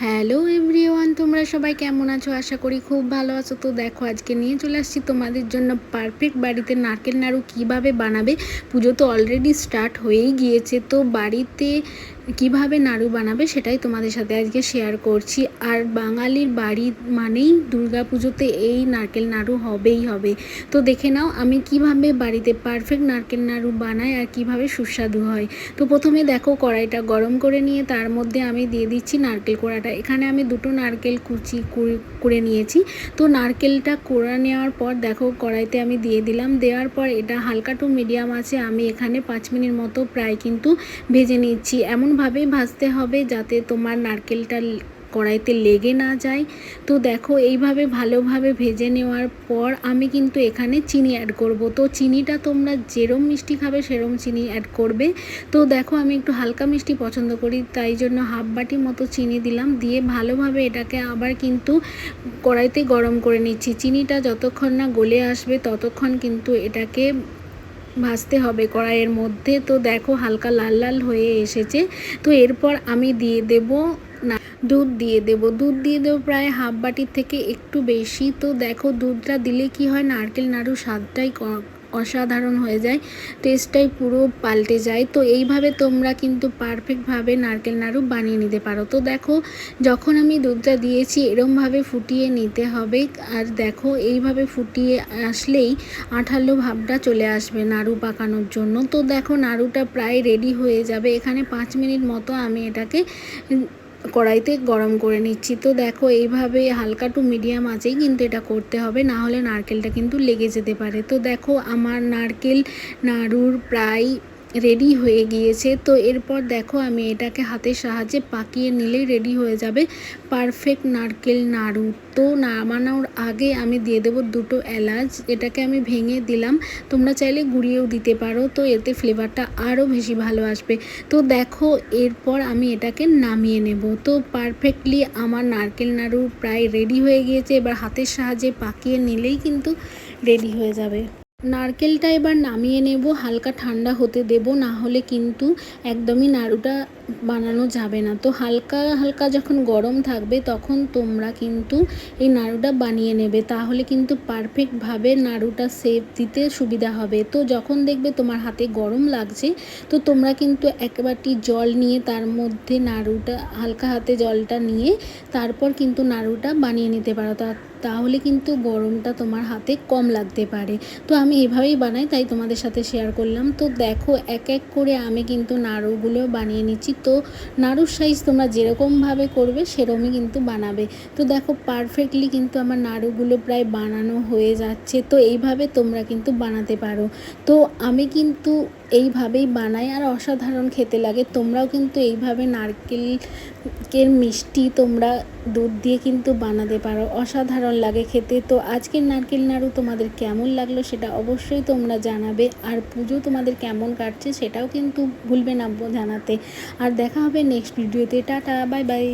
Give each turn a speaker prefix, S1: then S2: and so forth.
S1: Hello everyone, তোমরা সবাই কেমন আছো? আশা করি খুব ভালো আছো। তো দেখো, আজকে নিয়ে চলে আসছি তোমাদের জন্য পারফেক্ট বাড়িতে নারকেল নাড়ু কীভাবে বানাবে? পুজো তো অলরেডি স্টার্ট হয়েই গিয়েছে। তো বাড়িতে কীভাবে নাড়ু বানাবে সেটাই তোমাদের সাথে আজকে শেয়ার করছি। আর বাঙালির বাড়ি মানেই পুজোতে এই নারকেল নাড়ু হবেই হবে। তো দেখে নাও আমি কীভাবে বাড়িতে পারফেক্ট নারকেল নাড়ু বানাই আর কীভাবে সুস্বাদু হয়। তো প্রথমে দেখো কড়াইটা গরম করে নিয়ে তার মধ্যে আমি দিয়ে দিচ্ছি নারকেল কোড়াটা। এখানে আমি দুটো নারকেল কুচি করে নিয়েছি। তো নারকেলটা কোড়া নেওয়ার পর দেখো কড়াইতে আমি দিয়ে দিলাম। দেওয়ার পর এটা হালকা টু মিডিয়াম আছে, আমি এখানে পাঁচ মিনিট মতো প্রায় কিন্তু ভেজে নিচ্ছি। এমন এমনভাবেই ভাজতে হবে যাতে তোমার নারকেলটা কড়াইতে লেগে না যায়। তো দেখো, এইভাবে ভালোভাবে ভেজে নেওয়ার পর আমি কিন্তু এখানে চিনি অ্যাড করব। তো চিনিটা তোমরা যেরম মিষ্টি খাবে সেরম চিনি অ্যাড করবে। তো দেখো, আমি একটু হালকা মিষ্টি পছন্দ করি, তাই জন্য হাফ বাটি মতো চিনি দিলাম। দিয়ে ভালোভাবে এটাকে আবার কিন্তু কড়াইতে গরম করে নিচ্ছি। চিনিটা যতক্ষণ না গলে আসবে ততক্ষণ কিন্তু এটাকে ভাজতে হবে কড়াইয়ের মধ্যে। তো দেখো হালকা লাল লাল হয়ে এসেছে। তো এরপর আমি দিয়ে দেব না, দুধ দিয়ে দেব। দুধ দিয়ে দেবো প্রায় হাফ বাটির থেকে একটু বেশি। তো দেখো দুধটা দিলে কি হয়, নারকেল নাড়ু স্বাদটাই অসাধারণ হয়ে যায় টেস্টটাই পুরো পাল্টে যায়। তো এইভাবে তোমরা কিন্তু পারফেক্টভাবে নারকেল নাড়ু বানিয়ে নিতে পারো। তো দেখো, যখন আমি দুধটা দিয়েছি, এরমভাবে ফুটিয়ে নিতে হবে। আর দেখো, এইভাবে ফুটিয়ে আসলেই আঠালো ভাবটা চলে আসবে নাড়ু পাকানোর জন্য। তো দেখো, নাড়ুটা প্রায় রেডি হয়ে যাবে। এখানে পাঁচ মিনিট মতো আমি এটাকে কড়াইতে গরম করে নিচ্ছি। তো দেখো, এইভাবে হালকা টু মিডিয়াম আছেই কিন্তু এটা করতে হবে, না হলে নারকেলটা কিন্তু লেগে যেতে পারে। তো দেখো, আমার নারকেল, নাড়ুর প্রায় রেডি হয়ে গিয়েছে। তো এরপর দেখো আমি এটাকে হাতের সাহায্যে পাকিয়ে নিলেই রেডি হয়ে যাবে পারফেক্ট নারকেল নাড়ু। তো নামানোর আগে আমি দিয়ে দেবো দুটো এলাচ, এটাকে আমি ভেঙে দিলাম। তোমরা চাইলে গুঁড়িয়েও দিতে পারো, তো এতে ফ্লেভারটা আরও বেশি ভালো আসবে। তো দেখো এরপর আমি এটাকে নামিয়ে নেব। তো পারফেক্টলি আমার নারকেল নাড়ু প্রায় রেডি হয়ে গিয়েছে, এবার হাতের সাহায্যে পাকিয়ে নিলেই কিন্তু রেডি হয়ে যাবে। নারকেলটা এবার নামিয়ে নেব, হালকা ঠান্ডা হতে দেব, না হলে কিন্তু একদমই নাড়ুটা বানানো যাবে না। তো হালকা হালকা যখন গরম থাকবে তখন তোমরা কিন্তু এই নাড়ুটা বানিয়ে নেবে। তাহলে কিন্তু পারফেক্টভাবে নাড়ুটা সেপ দিতে সুবিধা হবে। তো যখন দেখবে তোমার হাতে গরম লাগছে, তো তোমরা কিন্তু একবারটি জল নিয়ে তার মধ্যে নাড়ুটা, হালকা হাতে জলটা নিয়ে তারপর কিন্তু নাড়ুটা বানিয়ে নিতে পারো। তাহলে কিন্তু গরমটা তোমার হাতে কম লাগতে পারে। তো আমি এভাবেই বানাই, তাই তোমাদের সাথে শেয়ার করলাম। তো দেখো, এক এক করে আমি কিন্তু নাড়ুগুলো বানিয়ে নিচ্ছি। তো নাড়ুর সাইজ তোমরা যেরকমভাবে করবে সেরকমই কিন্তু বানাবে। তো দেখো পারফেক্টলি কিন্তু আমার নাড়ুগুলো প্রায় বানানো হয়ে যাচ্ছে। তো এইভাবে তোমরা কিন্তু বানাতে পারো। তো আমি কিন্তু এইভাবেই বানাই আর অসাধারণ খেতে লাগে। তোমরাও কিন্তু এইভাবে নারকেলকের মিষ্টি তোমরা দুধ দিয়ে কিন্তু বানাতে পারো। অসাধারণ লাগে খেতে। তো আজকের নারকেল নাড়ু তোমাদের কেমন লাগল সেটা অবশ্যই তোমরা জানাবে। আর পুজো তোমাদের কেমন কাটছে সেটাও কিন্তু ভুলবে না জানাতে। আর দেখা হবে নেক্সট ভিডিওতে টাটা বাই বাই